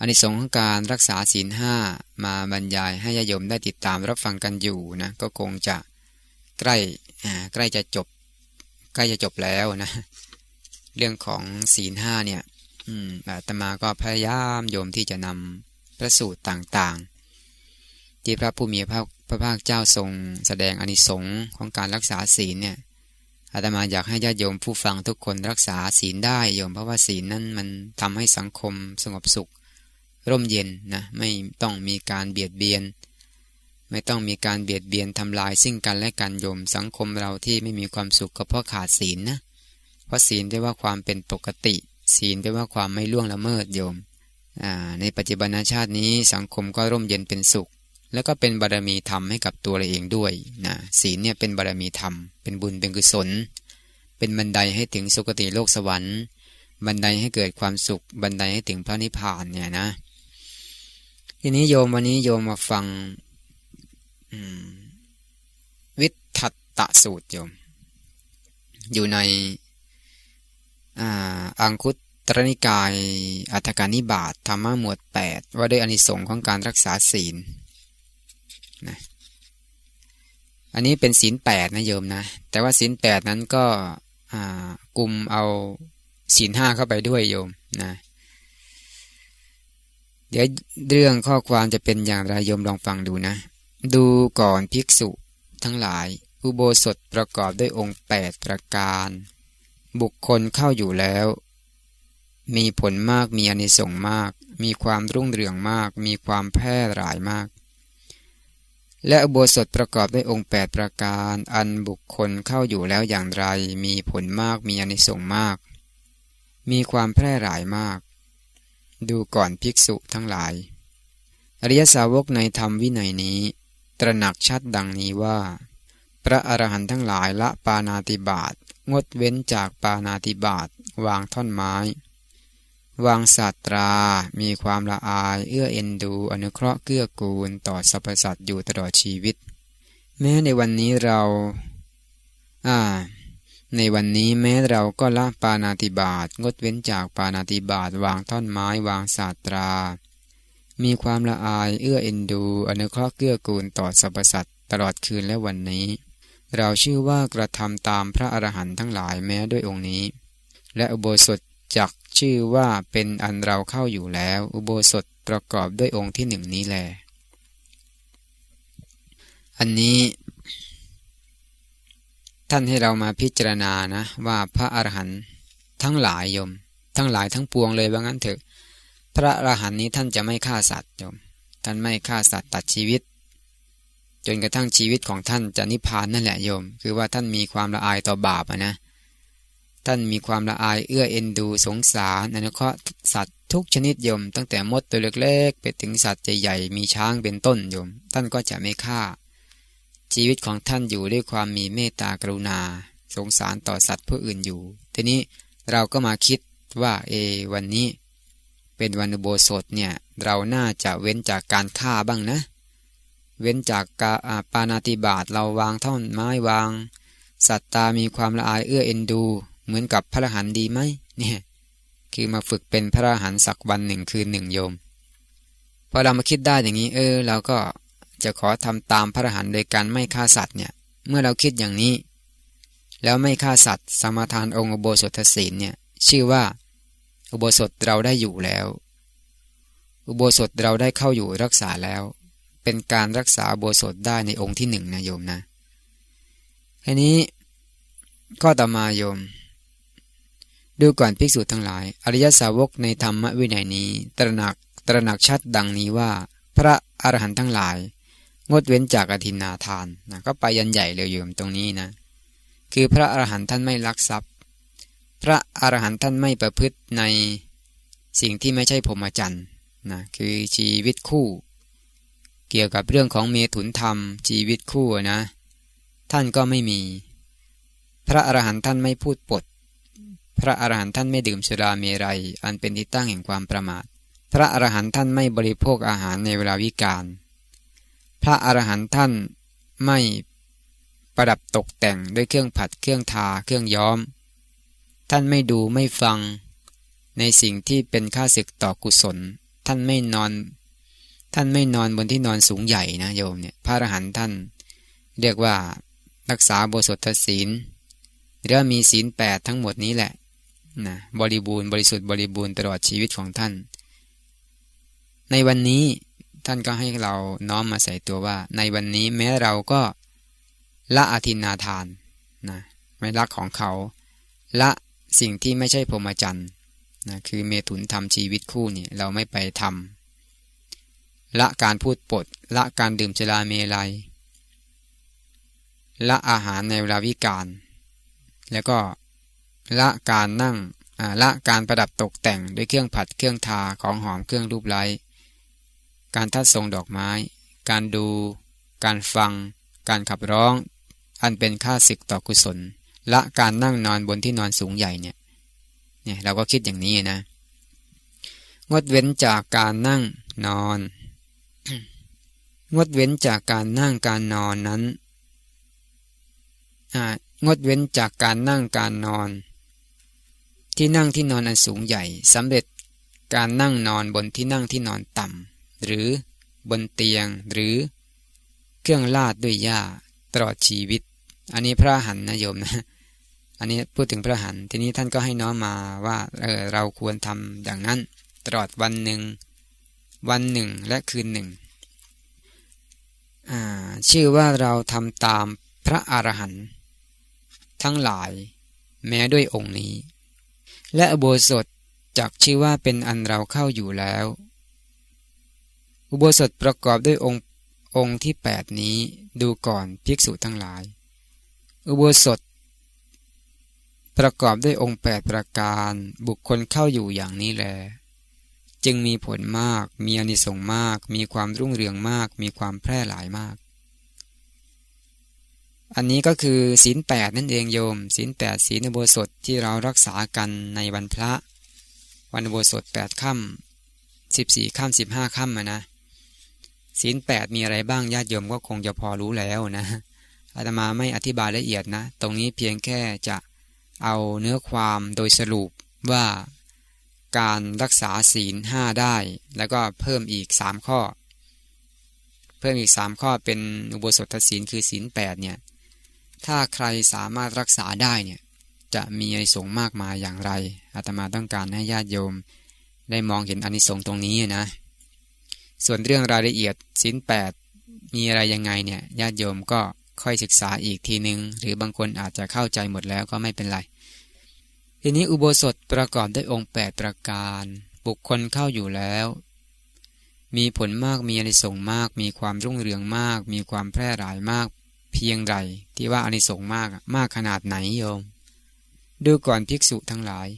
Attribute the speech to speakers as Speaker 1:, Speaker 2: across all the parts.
Speaker 1: อานิสงส์ของการรักษาศีลห้ามาบรรยายให้ญาโยมได้ติดตามรับฟังกันอยู่นะก็คงจะใกล้ใกล้จะจบ ใกล้จะจบแล้วนะเรื่องของศีลห้าเนี่ยอาตมาก็พยายามโยมที่จะนำพระสูตรต่างๆ ที่พระผู้มีพระพระภาคเจ้าทรง แสดงอนิสงส์ของการรักษาศีลเนี่ยอาตมาอยากให้ญาติโยมผู้ฟังทุกคนรักษาศีลได้โยมเพราะว่าศีลนั้นมันทำให้สังคมสงบสุข ร่มเย็นนะไม่ต้องมีการเบียดเบียน ไม่ต้องมีการเบียดเบียนทำลายซึ่งกันและกันโยมสังคมเราที่ไม่มีความสุขก็เพราะขาดศีลนะเพราะศีลได้ว่าความเป็นปกติ ศีลได้ว่าความไม่ล่วงละเมิดโยมในปัจจุบันชาตินี้สังคมก็ร่มเย็นเป็นสุข แล้วก็เป็นบารมีธรรมให้กับตัวเราเองด้วยนะศีลเนี่ยเป็นบารมีธรรม เป็นบุญเป็นกุศล เป็นบันไดให้ถึงสุคติโลกสวรรค์ บันไดให้เกิดความสุข บันไดให้ถึงพระนิพพานเนี่ยนะ ทีนี้โยมวันนี้โยมมาฟังวิทัตตะสูตรโยม อยู่ในอังคุตตรนิกายอัตการนิบาตธรรมะหมวดแปดว่าด้วยอนิสงค์ของการรักษาศีลนะอันนี้เป็นศีลแปดนะโยมนะ แต่ว่าศีลแปดนั้นก็กลุ่มเอาศีลห้าเข้าไปด้วยโยมนะ เดี๋ยวเรื่องข้อความจะเป็นอย่างไรโยมลองฟังดูนะ ดูก่อนภิกษุ ทั้งหลาย อุโบสถประกอบด้วยองค์แปดประการ บุคคลเข้าอยู่แล้ว มีผลมากมีอนิสงส์มาก มีความรุ่งเรืองมาก มีความแพร่หลายมาก และอุโบสถประกอบด้วยองค์แปดประการ อันบุคคลเข้าอยู่แล้วอย่างไร มีผลมากมีอนิสงส์มาก มีความแพร่หลายมาก ดูก่อนภิกษุทั้งหลาย อริยสาวกในธรรมวินัยนี้ ตระหนักชัดดังนี้ว่า พระอรหันต์ทั้งหลายละปานาติบาตงดเว้นจากปานาติบาตวางท่อนไม้ วางศาสตรา มีความละอาย เอื้อเอ็นดูอนุเคราะห์เกื้อกูลต่อสรรพสัตว์อยู่ตลอดชีวิต แม้ในวันนี้เรา อ่า ในวันนี้แม้เราก็ละปานาติบาตงดเว้นจากปานาติบาตวางท่อนไม้วางศาสตรา มีความละอายเอื้อเอ็นดู อนุเคราะห์เกื้อกูลต่อสรรพสัตว์ตลอดคืนและวันนี้ เราชื่อว่ากระทำตามพระอรหันต์ทั้งหลายแม้ด้วยองค์นี้ และอุโบสถจักชื่อว่าเป็นอันเราเข้าอยู่แล้ว อุโบสถประกอบด้วยองค์ที่หนึ่งนี้แล อันนี้ ท่านให้เรามาพิจารณานะว่าพระอรหันต์ทั้งหลายโยม ทั้งหลายทั้งปวงเลยว่างั้นเถอะ พระอรหันต์นี้ท่านจะไม่ฆ่าสัตว์โยม ท่านไม่ฆ่าสัตว์ตัดชีวิต จนกระทั่งชีวิตของท่านจะนิพพานนั่นแหละโยม คือว่าท่านมีความละอายต่อบาปนะ ท่านมีความละอายเอื้อเอ็นดูสงสารอนุเคราะห์สัตว์ทุกชนิดโยม ตั้งแต่มดตัวเล็กๆไปถึงสัตว์ใหญ่ๆมีช้างเป็นต้นโยม ท่านก็จะไม่ฆ่า ชีวิตของท่านอยู่ด้วยความมีเมตตากรุณา สงสารต่อสัตว์ผู้อื่นอยู่ ทีนี้เราก็มาคิดว่าเอวันนี้ เป็นวันอุโบสถเนี่ยเราน่าจะเว้นจากการฆ่าบ้างนะ เว้นจากกาปานาติบาตเราวางท่อนไม้วาง สัตตามีความละอายเอื้อเอ็นดู เหมือนกับพระหันดีไหมเนี่ยคือมาฝึกเป็นพระหันสักวันหนึ่งคืนหนึ่งโยมพอเรามาคิดได้อย่างนี้ เออเราก็ จะขอทำตามพระอรหันต์โดยการไม่ฆ่าสัตว์เนี่ย เมื่อเราคิดอย่างนี้ แล้วไม่ฆ่าสัตว์ สมาทานองค์อุโบสถศีลเนี่ย ชื่อว่า อุโบสถเราได้อยู่แล้ว อุโบสถเราได้เข้าอยู่รักษาแล้ว เป็นการรักษาอุโบสถได้ในองค์ที่หนึ่งนะโยมนะทีนี้ข้อต่อมาโยม ดูก่อนภิกษุทั้งหลาย อริยสาวกในธรรมวินัยนี้ ตระหนักตระหนักชัดดังนี้ว่า พระอรหันต์ทั้งหลาย งดเว้นจากอธินาทานนะก็ไปยันใหญ่เลยอยู่ตรงนี้นะ คือพระอรหันต์ท่านไม่ลักทรัพย์ พระอรหันต์ท่านไม่ประพฤติในสิ่งที่ไม่ใช่พรหมจรรย์นะคือชีวิตคู่ เกี่ยวกับเรื่องของเมถุนธรรม ชีวิตคู่นะ ท่านก็ไม่มี พระอรหันต์ท่านไม่พูดปด พระอรหันต์ท่านไม่ดื่มสุราเมรัย อันเป็นที่ตั้งแห่งความประมาท พระอรหันต์ท่านไม่บริโภคอาหารในเวลาวิกาล พระอรหันต์ท่านไม่ประดับตกแต่งด้วยเครื่องผัดเครื่องทาเครื่องย้อม ท่านไม่ดูไม่ฟังในสิ่งที่เป็นค่าศึกต่อกุศล ท่านไม่นอน ท่านไม่นอนบนที่นอนสูงใหญ่นะโยมเนี่ยพระอรหันต์ท่าน เรียกว่ารักษาโบสถศีลหรือมีศีลแปดทั้งหมดนี้แหละนะบริบูรณ์บริสุทธิ์บริบูรณ์ตลอดชีวิตของท่าน ในวันนี้ ท่านก็ให้เราน้อมมาใส่ตัวว่า ในวันนี้แม้เราก็ละอาทินนาทานนะไม่รักของเขา ละสิ่งที่ไม่ใช่พรหมจรรย์นะคือเมถุนทำชีวิตคู่นี่เราไม่ไปทำละการพูดปด ละการดื่มจลาเมลัย ละอาหารในเวลาวิกาลแล้วก็ละการนั่งละการประดับตกแต่งด้วยเครื่องผัดเครื่องทาของหอมเครื่องรูปไล้ การทัดทรงดอกไม้ การดู การฟัง การขับร้อง อันเป็นค่าศึกต่อกุศล และการนั่งนอนบนที่นอนสูงใหญ่เนี่ยเนี่ยเราก็คิดอย่างนี้นะ งดเว้นจากการนั่งนอน งดเว้นจากการนั่งการนอนนั้นงดเว้นจากการนั่งการนอน ที่นั่งที่นอนอันสูงใหญ่สำเร็จการนั่งนอนบนที่นั่งที่นอนต่ำ หรือบนเตียงหรือเครื่องลาดด้วยหญ้าตลอดชีวิต อันนี้พระหันนะโยมนะ อันนี้พูดถึงพระหันทีนี้ท่านก็ให้น้อมมาว่าเออเราควรทำอย่างนั้น ตลอดวันหนึ่ง วันหนึ่งและคืนหนึ่งชื่อว่าเราทำตามพระอรหันต์ทั้งหลาย แม้ด้วยองค์นี้ และอโบสถจักชื่อว่าเป็นอันเราเข้าอยู่แล้ว อุโบสถประกอบด้วยองค์องค์ที่ 8 นี้ดูก่อนภิกษุทั้งหลาย อุโบสถ ประกอบด้วยองค์ 8 ประการบุคคลเข้าอยู่อย่างนี้แล จึงมีผลมาก มีอนิสงส์มาก มีความรุ่งเรืองมาก มีความแพร่หลายมาก อันนี้ก็คือศีลแปดนั่นเองโยมศีลแปดศีลอุโบสถที่เรารักษากันในวันพระ วันอุโบสถแปดค่ำสิบสี่ค่ำสิบห้าค่ำนะ ศีลแปดมีอะไรบ้างญาติโยมก็คงจะพอรู้แล้วนะอาตมาไม่อธิบายละเอียดนะ ตรงนี้เพียงแค่จะเอาเนื้อความโดยสรุปว่าการรักษาศีลห้าได้ แล้วก็เพิ่มอีกสามข้อ เพิ่มอีกสามข้อเป็นอุโบสถศีลคือศีลแปดเนี่ยถ้าใครสามารถรักษาได้เนี่ยจะมีอนิสงส์มากมายอย่างไรอาตมาต้องการให้ญาติโยม ได้มองเห็นอนิสงส์ตรงนี้นะ ส่วนเรื่องรายละเอียดสินแปดมีอะไรยังไงเนี่ยญาติโยมก็ค่อยศึกษาอีกทีนึง หรือบางคนอาจจะเข้าใจหมดแล้วก็ไม่เป็นไร ทีนี้อุโบสถประกอบด้วยองค์ 8 ประการ บุคคลเข้าอยู่แล้ว มีผลมากมีอนิสงส์มาก มีความรุ่งเรืองมาก มีความแพร่หลายมาก เพียงไรที่ว่าอนิสงส์มากมากขนาดไหนโยม ดูก่อนภิกษุทั้งหลาย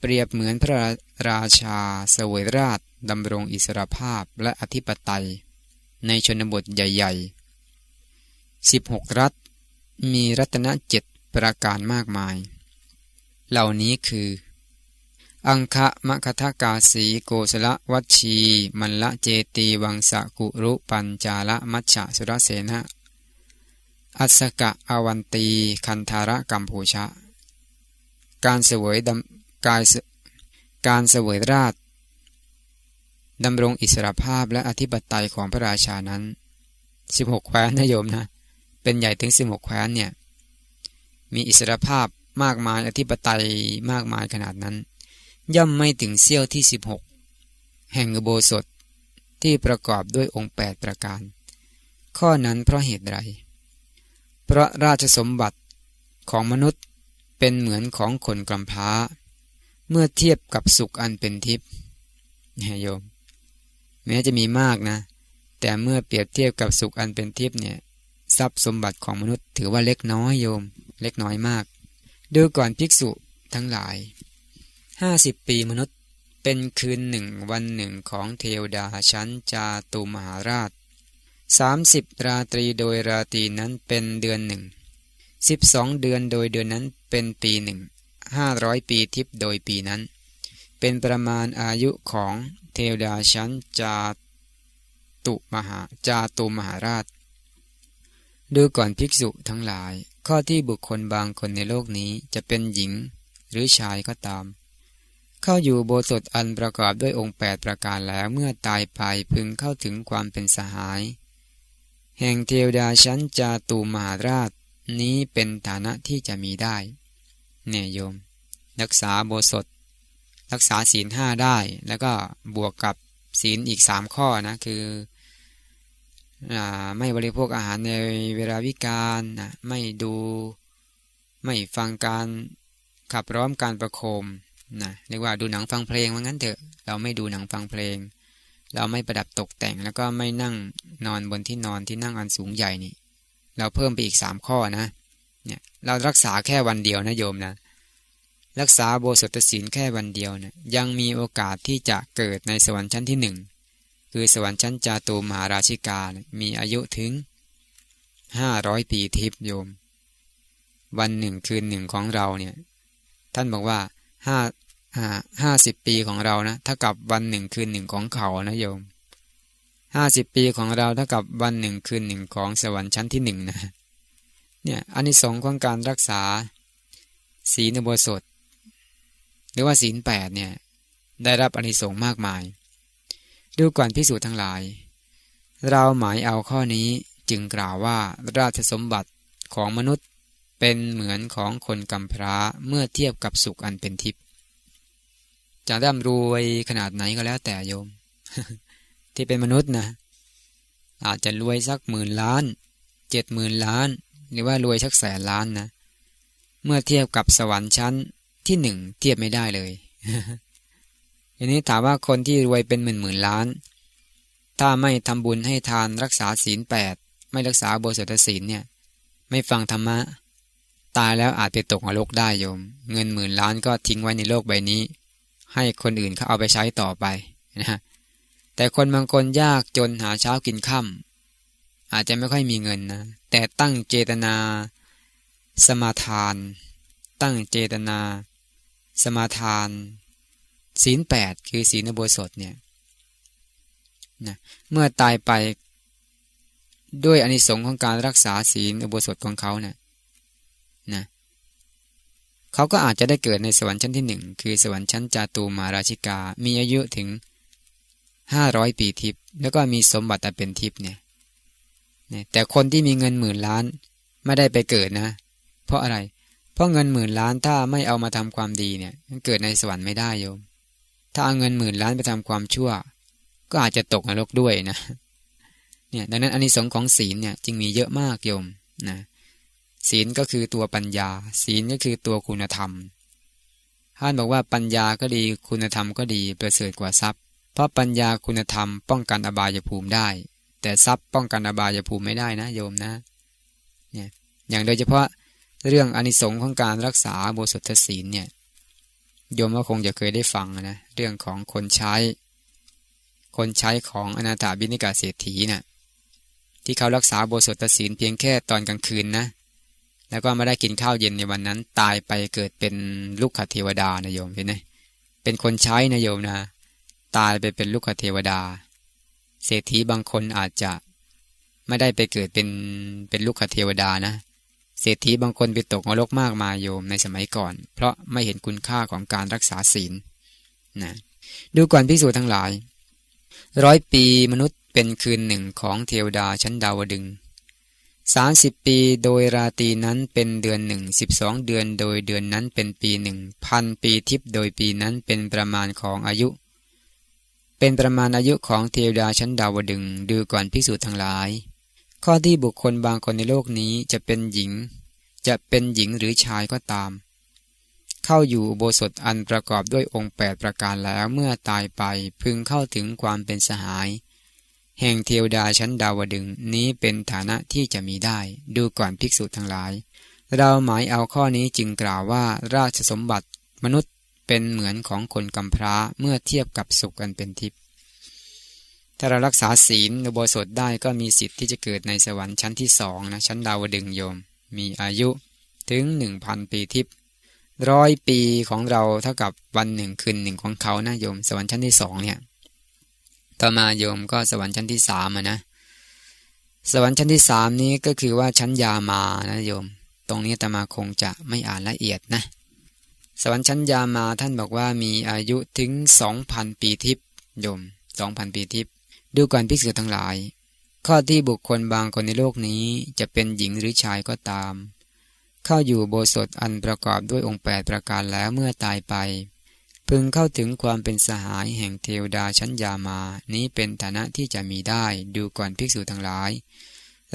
Speaker 1: เปรียบเหมือนพระราชาเสวยราช ดำรงอิสรภาพและอธิปไตย ในชนบทใหญ่ ๆ 16 รัฐ มีรัตนเจ็ดประการมากมาย เหล่านี้คือ อังคะมะคทากาสีโกสละวัชี มันละเจตีวังสะกุรุปัญจาละมัชชะสุรเสนะอัสกะอวันตีคันธาระกัมพูชะ การเสวยดำกายการเสวยราช ดำรงอิสรภาพและอธิปไตยของพระราชานั้น 16 แคว้นนะโยมนะ เป็นใหญ่ถึง 16 แคว้นเนี่ย มีอิสรภาพมากมายอธิปไตยมากมายขนาดนั้น ย่อมไม่ถึงเสี้ยวที่ 16 แห่งอุโบสถที่ประกอบด้วยองค์ 8 ประการ ข้อนั้นเพราะเหตุไร เพราะราชสมบัติของมนุษย์เป็นเหมือนของคนกำพร้า เมื่อเทียบกับสุขอันเป็นทิพย์นะโยม แม้จะมีมากนะ แต่เมื่อเปรียบเทียบกับสุขอันเป็นทิพย์เนี่ยทรัพย์สมบัติของมนุษย์ถือว่าเล็กน้อยโยม เล็กน้อยมาก ดูก่อนภิกษุทั้งหลายห้าสิบปีมนุษย์เป็นคืนหนึ่งวันหนึ่งของเทวดาชั้นจาตุมหาราชสามสิบราตรีโดยราตรีนั้นเป็นเดือนหนึ่งสิบสองเดือนโดยเดือนนั้นเป็นปีหนึ่งห้าร้อยปีทิพย์โดยปีนั้น เป็นประมาณอายุของ ทวดาชั้นจาตุมหาจาตุมหาราช ดูก่อนภิกษุทั้งหลาย ข้อที่บุคคลบางคนในโลกนี้จะเป็นหญิงหรือชายก็ตาม เข้าอยู่โบสถอันประกอบด้วยองค์แปดประการแล้วเมื่อตายไปพึงเข้าถึงความเป็นสหาย แห่งเทวดาชั้นจาตุมหาราชนี้เป็นฐานะที่จะมีได้ เนี่ยโยม รักษาโบสถ รักษาศีลห้าได้ แล้วก็บวกกับศีลอีกสามข้อนะคืออไม่บริโภคอาหารในเวลาวิการนะไม่ดูไม่ฟังการขับร้อมการประโคมนะเรียกว่าดูหนังฟังเพลงว่างั้นเถอะเราไม่ดูหนังฟังเพลง เราไม่ประดับตกแต่งแล้วก็ไม่นั่งนอนบนที่นอนที่นั่งอันสูงใหญ่นี่ เราเพิ่มไปอีกสามข้อนะเนี่ยเรารักษาแค่วันเดียวนะโยมนะ รักษาโบสถศีลแค่วันเดียวนะยังมีโอกาสที่จะเกิดในสวรรค์ชั้นที่หนึ่งคือสวรรค์ชั้นจาตูมหาราชิกานะมีอายุถึงห้าร้อยปีทิพย์โยม วันหนึ่งคืนหนึ่งของเราเนี่ย ท่านบอกว่าห้าห้าสิบปีของเรานะถ้ากับวันหนึ่งคืนหนึ่งของเขานะโยมห้าสิบปีของเราเท่ากับวันหนึ่งคืนหนึ่งของสวรรค์ชั้นที่หนึ่งนะเนี่ยอานิสงส์ของการรักษาศีลอุโบสถ หรือว่าศีลแปดเนี่ยได้รับอนิสงส์มากมาย ดูก่อนพิสูจน์ทั้งหลาย เราหมายเอาข้อนี้จึงกล่าวว่าราชสมบัติของมนุษย์เป็นเหมือนของคนกำพร้าเมื่อเทียบกับสุขอันเป็นทิพย์จะร่ำรวยขนาดไหนก็แล้วแต่โยม ที่เป็นมนุษย์นะ อาจจะรวยสักหมื่นล้านเจ็ดหมื่นล้าน หรือว่ารวยสักแสนล้านนะ เมื่อเทียบกับสวรรค์ชั้น ที่หนึ่งเทียบไม่ได้เลยทีนี้ถามว่าคนที่รวยเป็นหมื่นหมื่นล้าน ถ้าไม่ทำบุญให้ทานรักษาศีลแปดไม่รักษาโบสถศีลเนี่ย ไม่ฟังธรรมะ ตายแล้วอาจไปตกนรกได้โยม เงินหมื่นล้านก็ทิ้งไว้ในโลกใบนี้ ให้คนอื่นเขาเอาไปใช้ต่อไปนะแต่คนบางคนยากจนหาเช้ากินค่ำอาจจะไม่ค่อยมีเงินนะ แต่ตั้งเจตนา สมาทาน ตั้งเจตนา สมาทาน ศีลแปดคือศีลอุโบสถเนี่ยนะเมื่อตายไปด้วยอนิสงค์ของการรักษาศีลอุโบสถของเขาเนี่ยนะเขาก็อาจจะได้เกิดในสวรรค์ชั้นที่หนึ่งคือสวรรค์ชั้นจาตูมาราชิกา มีอายุถึงห้าร้อยปีทิพย์แล้วก็มีสมบัติแต่เป็นทิพย์เนี่ยเนี่ยแต่คนที่มีเงินหมื่นล้านไม่ได้ไปเกิดนะ เพราะอะไร เพราะเงินหมื่นล้านถ้าไม่เอามาทำความดีเนี่ยเกิดในสวรรค์ไม่ได้โยม ถ้าเอาเงินหมื่นล้านไปทำความชั่ว ก็อาจจะตกนรกด้วยนะเนี่ยดังนั้นอานิสงส์ของศีลเนี่ยจึงมีเยอะมากโยมนะศีลก็คือตัวปัญญา ศีลก็คือตัวคุณธรรมท่านบอกว่าปัญญาก็ดีคุณธรรมก็ดีประเสริฐกว่าทรัพย์ เพราะปัญญาคุณธรรมป้องกันอบายภูมิได้ แต่ทรัพย์ป้องกันอบายภูมิไม่ได้นะโยมนะเนี่ยอย่างโดยเฉพาะ เรื่องอนิสงค์ของการรักษาโบสถศีลเนี่ยโยมก็คงจะเคยได้ฟังนะเรื่องของคนใช้ คนใช้ของอนาถาบิณิกาเศรษฐีนะ่ะที่เขารักษาโบสถศีลเพียงแค่ตอนกลางคืนนะ แล้วก็ไม่ได้กินข้าวเย็นในวันนั้น ตายไปเกิดเป็นลูกขเทวดานะโยมเห็นไหมเป็นคนใช้นะโยมนะ ตายไปเป็นลูกเทวดา เศรษฐีบางคนอาจจะไม่ได้ไปเกิดเป็นเป็นลูกเทวดานะ เศรษฐีบางคนไปตกนรกมากมายโยมในสมัยก่อน เพราะไม่เห็นคุณค่าของการรักษาศีลนะดูก่อนพิสูจน์ทั้งหลาย ร้อยปีมนุษย์เป็นคืนหนึ่งของเทวดาชั้นดาวดึงสามสิบปีโดยราตีนั้นเป็นเดือนหนึ่งสิบสองเดือนโดยเดือนนั้นเป็นปีหนึ่งพันปีทิพย์โดยปีนั้นเป็นประมาณของอายุ เป็นประมาณอายุของเทวดาชั้นดาวดึงดูก่อนพิสูจน์ทั้งหลาย ข้อที่บุคคลบางคนในโลกนี้จะเป็นหญิง จะเป็นหญิงหรือชายก็ตาม เข้าอยู่โบสถอันประกอบด้วยองค์แปดประการแล้วเมื่อตายไปพึงเข้าถึงความเป็นสหาย แห่งเทวดาชั้นดาวดึงนี้เป็นฐานะที่จะมีได้ ดูก่อนภิกษุทั้งหลาย เราหมายเอาข้อนี้จึงกล่าวว่าราชสมบัติมนุษย์เป็นเหมือนของคนกำพร้าเมื่อเทียบกับสุขอันเป็นทิพย์ ถ้าเรารักษาศีลอุโบสถได้ก็มีสิทธิ์ที่จะเกิดในสวรรค์ชั้นที่สองนะชั้นดาวดึงโยม มีอายุถึงหนึ่งพันปีทิพย์ร้อยปีของเราเท่ากับวันหนึ่งคืนหนึ่งของเขานะโยม สวรรค์ชั้นที่สองเนี่ยต่อมาโยมก็สวรรค์ชั้นที่สามนะสวรรค์ชั้นที่สามนี้ก็คือว่าชั้นยามานะโยม ตรงนี้ตมาคงจะไม่อ่านละเอียดนะ สวรรค์ชั้นยามาท่านบอกว่ามีอายุถึงสองพันปีทิพย์โยมสองพันปีทิพย์ ดูก่อนภิกษุทั้งหลาย ข้อที่บุคคลบางคนในโลกนี้จะเป็นหญิงหรือชายก็ตาม เข้าอยู่โบสถอันประกอบด้วยองค์แปดประการแล้วเมื่อตายไป พึงเข้าถึงความเป็นสหายแห่งเทวดาชั้นยามา นี้เป็นฐานะที่จะมีได้ ดูก่อนภิกษุทั้งหลาย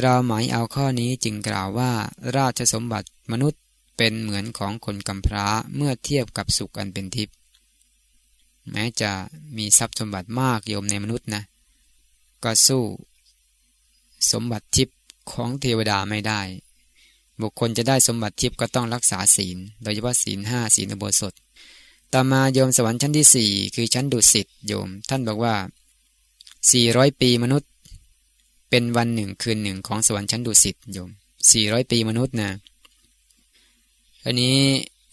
Speaker 1: เราหมายเอาข้อนี้จึงกล่าวว่า ราชสมบัติมนุษย์เป็นเหมือนของคนกำพร้าเมื่อเทียบกับสุขอันเป็นทิพย์แม้จะมีทรัพย์สมบัติมากโยมในมนุษย์นะ ก็สู้ สมบัติทิพย์ของเทวดาไม่ได้ บุคคลจะได้สมบัติทิพย์ก็ต้องรักษาศีล โดยเฉพาะศีลห้าศีลอุโบสถต่อมาโยมสวรรค์ชั้นที่สี่คือชั้นดุสิตโยม ท่านบอกว่าสี่ร้อยปีมนุษย์ เป็นวันหนึ่งคืนหนึ่งของสวรรค์ชั้นดุสิตโยมสี่ร้อยปีมนุษย์นะอันนี้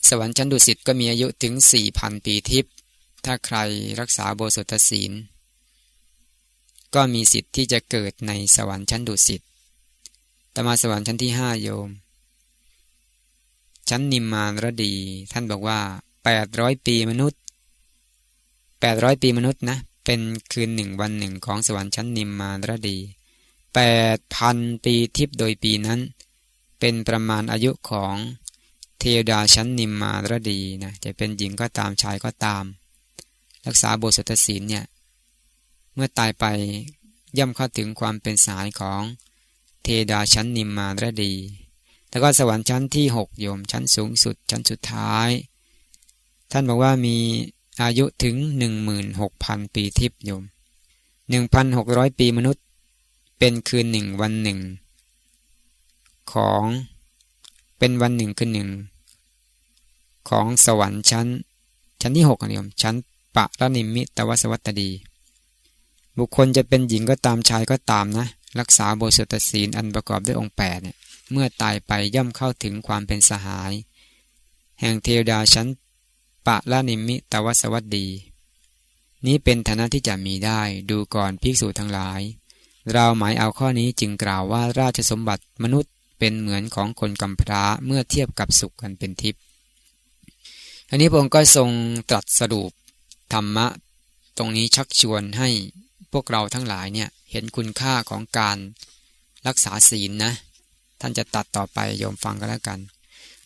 Speaker 1: สวรรค์ชั้นดุสิตก็มีอายุถึงสี่พันปีทิพย์ถ้าใครรักษาโบสถศีล ก็มีสิทธิ์ที่จะเกิดในสวรรค์ชั้นดุสิตตมาสวรรค์ชั้นที่ห้าโยม ชั้นนิมมานรดี ท่านบอกว่าแปดร้อยปีมนุษย์แปดร้อยปีมนุษย์นะ เป็นคืนหนึ่งวันหนึ่งของสวรรค์ชั้นนิมมานรดีแปดพันปีทิพย์โดยปีนั้น เป็นประมาณอายุของเทวดาชั้นนิมมารดีนะจะเป็นหญิงก็ตามชายก็ตาม รักษาโบสถศีลเนี่ย มื่อตายไปย่อมเข้าถึงความเป็นสายของเทดาชั้นนิมมารดี แล้วก็สวรรค์ชั้นที่หกโยมชั้นสูงสุดชั้นสุดท้าย ท่านบอกว่ามีอายุถึงหนึ่งหมื่นหกพันปีทิพย์โยมหนึ่งพันหกร้อยปีมนุษย์ เป็นคืนหนึ่งวันหนึ่งของเป็นวันหนึ่งคืนหนึ่งของสวรรค์ชั้น ชั้นที่หกโยมชั้นปะระนิมิตวสวัตดี บุคคลจะเป็นหญิงก็ตามชายก็ตามนะ รักษาโบสถศีลอันประกอบด้วยองค์แปดเนี่ยเมื่อตายไปย่อมเข้าถึงความเป็นสหาย แห่งเทวดาชั้นปะละนิมิตวสวัสดี นี้เป็นฐานะที่จะมีได้ดูก่อนภิกษุทั้งหลาย เราหมายเอาข้อนี้จึงกล่าวว่าราชสมบัติมนุษย์เป็นเหมือนของคนกำพร้าเมื่อเทียบกับสุขกันเป็นทิพย์อันนี้พระองค์ก็ทรงตรัสสรุปธรรมะ ตรงนี้ชักชวนให้ พวกเราทั้งหลายเนี่ยเห็นคุณค่าของการรักษาศีลนะท่านจะตัดต่อไปโยมฟังก็แล้วกัน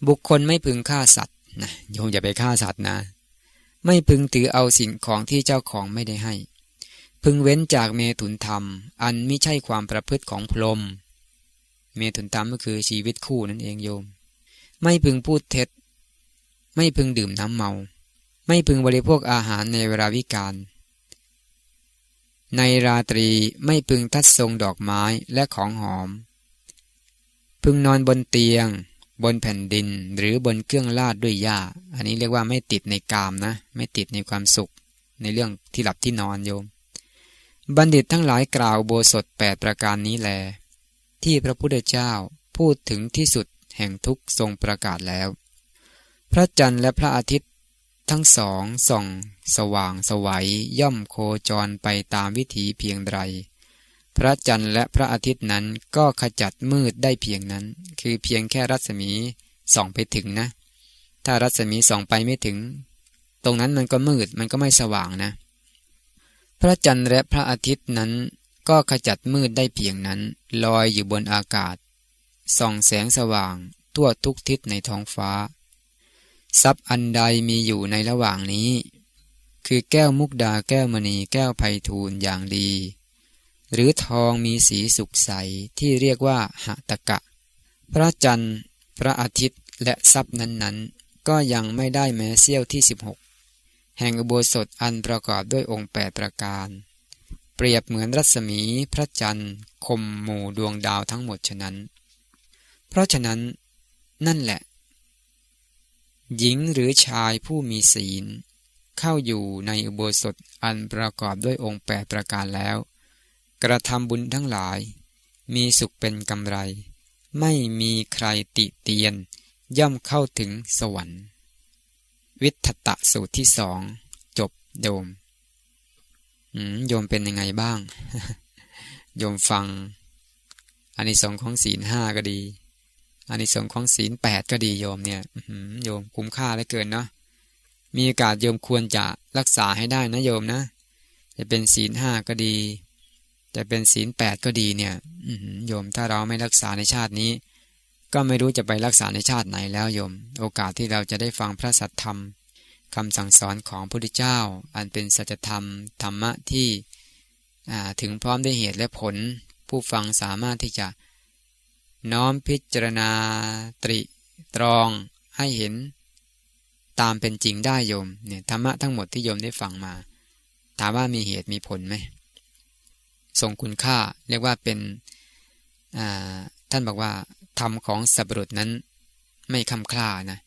Speaker 1: บุคคลไม่พึงฆ่าสัตว์นะโยมอย่าไปฆ่าสัตว์นะ ไม่พึงถือเอาสิ่งของที่เจ้าของไม่ได้ให้ พึงเว้นจากเมถุนธรรม อันไม่ใช่ความประพฤติของพรหมเมถุนธรรมก็คือชีวิตคู่นั่นเองโยม ไม่พึงพูดเท็จ ไม่พึงดื่มน้ำเมา ไม่พึงบริโภคอาหารในเวลาวิกาล ในราตรีไม่พึงทัดทรงดอกไม้และของหอม พึงนอนบนเตียง บนแผ่นดินหรือบนเครื่องลาดด้วยหญ้า อันนี้เรียกว่าไม่ติดในกามนะ ไม่ติดในความสุข ในเรื่องที่หลับที่นอนโยม บัณฑิตทั้งหลายกล่าวโบสถแปดประการนี้แล ที่พระพุทธเจ้าพูดถึงที่สุดแห่งทุกทรงประกาศแล้ว พระจันทร์และพระอาทิตย์ทั้งสองส่อง สว่างสวัยย่อมโคจรไปตามวิถีเพียงใดพระจันทร์และพระอาทิตย์นั้นก็ขจัดมืดได้เพียงนั้น คือเพียงแค่รัศมีส่องไปถึงนะ ถ้ารัศมีส่องไปไม่ถึง ตรงนั้นมันก็มืดมันก็ไม่สว่างนะ พระจันทร์และพระอาทิตย์นั้น ก็ขจัดมืดได้เพียงนั้น ลอยอยู่บนอากาศ ส่องแสงสว่างทั่วทุกทิศในท้องฟ้า ทรัพย์อันใดมีอยู่ในระหว่างนี้ คือแก้วมุกดาแก้วมณีแก้วไพทูลอย่างดี หรือทองมีสีสุกใสที่เรียกว่าหตะกะ พระจันทร์ พระอาทิตย์และทรัพย์นั้นๆ ก็ยังไม่ได้แม้เสี้ยวที่ 16 แห่งอุโบสถอันประกอบด้วยองค์แปดประการ เปรียบเหมือนรัศมีพระจันทร์คมหมู่ดวงดาวทั้งหมดฉะนั้น เพราะฉะนั้น นั่นแหละ หญิงหรือชายผู้มีศีล เข้าอยู่ในอุโบสถอันประกอบด้วยองค์แปดประการแล้ว กระทำบุญทั้งหลาย มีสุขเป็นกำไร ไม่มีใครติเตียน ย่อมเข้าถึงสวรรค์ วิทตะสูตรที่สองจบโยมโยมเป็นยังไงบ้าง โยมฟังอันนี้สองของศีลห้าก็ดีอันนี้สองของศีลแปดก็ดีโยมเนี่ยโยมคุ้มค่าเหลือเกินเนาะ มีโอกาสโยมควรจะรักษาให้ได้นะโยมนะ จะเป็นศีลห้าก็ดี จะเป็นศีลแปดก็ดีเนี่ยโยมถ้าเราไม่รักษาในชาตินี้ ก็ไม่รู้จะไปรักษาในชาติไหนแล้วโยม โอกาสที่เราจะได้ฟังพระสัทธรรมคำสั่งสอนของพระพุทธเจ้า อันเป็นสัจธรรมธรรมะที่ถึงพร้อมด้วยเหตุและผล ผู้ฟังสามารถที่จะ น้อมพิจารณาตริตรองให้เห็น ตามเป็นจริงได้โยมเนี่ยธรรมะทั้งหมดที่โยมได้ฟังมา ถามว่ามีเหตุมีผลไหมส่งคุณค่าเรียกว่าเป็นท่านบอกว่าธรรมของสัพรุษนั้น ไม่คำคล้านะ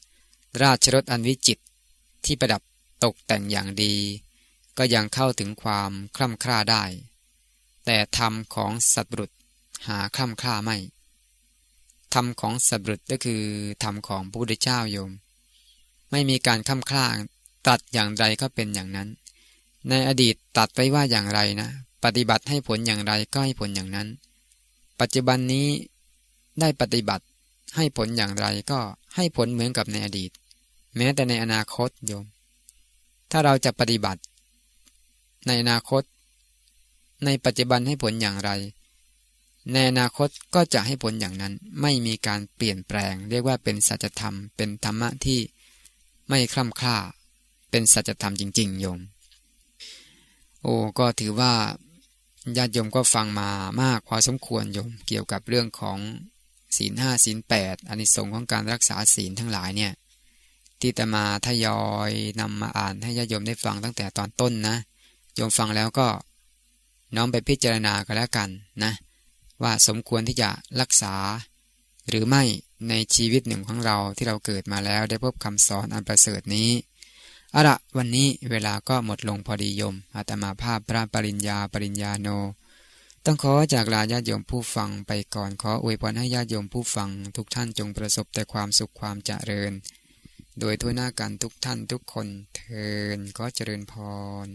Speaker 1: ราชรถอันวิจิตที่ประดับตกแต่งอย่างดี ก็ยังเข้าถึงความคล่ำคล้าได้ แต่ธรรมของสัตบุรุษหาคล่ำคล้าไม่ธรรมของสัตบุรุษก็คือธรรมของพระพุทธเจ้าโยม ไม่มีการคล่ำคล้าตัดอย่างไรก็เป็นอย่างนั้น ในอดีตตัดไว้ว่าอย่างไรนะ ปฏิบัติให้ผลอย่างไรก็ให้ผลอย่างนั้น ปัจจุบันนี้ได้ปฏิบัติให้ผลอย่างไรก็ให้ผลเหมือนกับในอดีต แม้แต่ในอนาคตโยม ถ้าเราจะปฏิบัติ ในอนาคต ในปัจจุบันให้ผลอย่างไร ในอนาคตก็จะให้ผลอย่างนั้น ไม่มีการเปลี่ยนแปลง เรียกว่าเป็นสัจธรรม เป็นธรรมะที่ ไม่คล่ำคล้าเป็นสัจธรรมจริง ๆ โยม โอ้ก็ถือว่าญาติโยมก็ฟังมามากพอสมควรโยมเกี่ยวกับเรื่องของศีลห้าศีลแปดอานิสงส์ของการรักษาศีลทั้งหลายเนี่ยที่ตมาทยอยนำมาอ่านให้ญาติโยมได้ฟังตั้งแต่ตอนต้นนะโยมฟังแล้วก็น้อมไปพิจารณากันแล้วกันนะว่าสมควรที่จะรักษาหรือไม่ ในชีวิตหนึ่งของเราที่เราเกิดมาแล้วได้พบคำสอนอันประเสริฐนี้อะละวันนี้เวลาก็หมดลงพอดีโยมอาตมาภาพพระปริญญาปริญญาโน ต้องขอจากลาญาติโยมผู้ฟังไปก่อนขออวยพรให้ญาติโยมผู้ฟัง ทุกท่านจงประสบแต่ความสุขความเจริญ โดยทั่วหน้ากันทุกท่านทุกคนเทินก็เจริญพร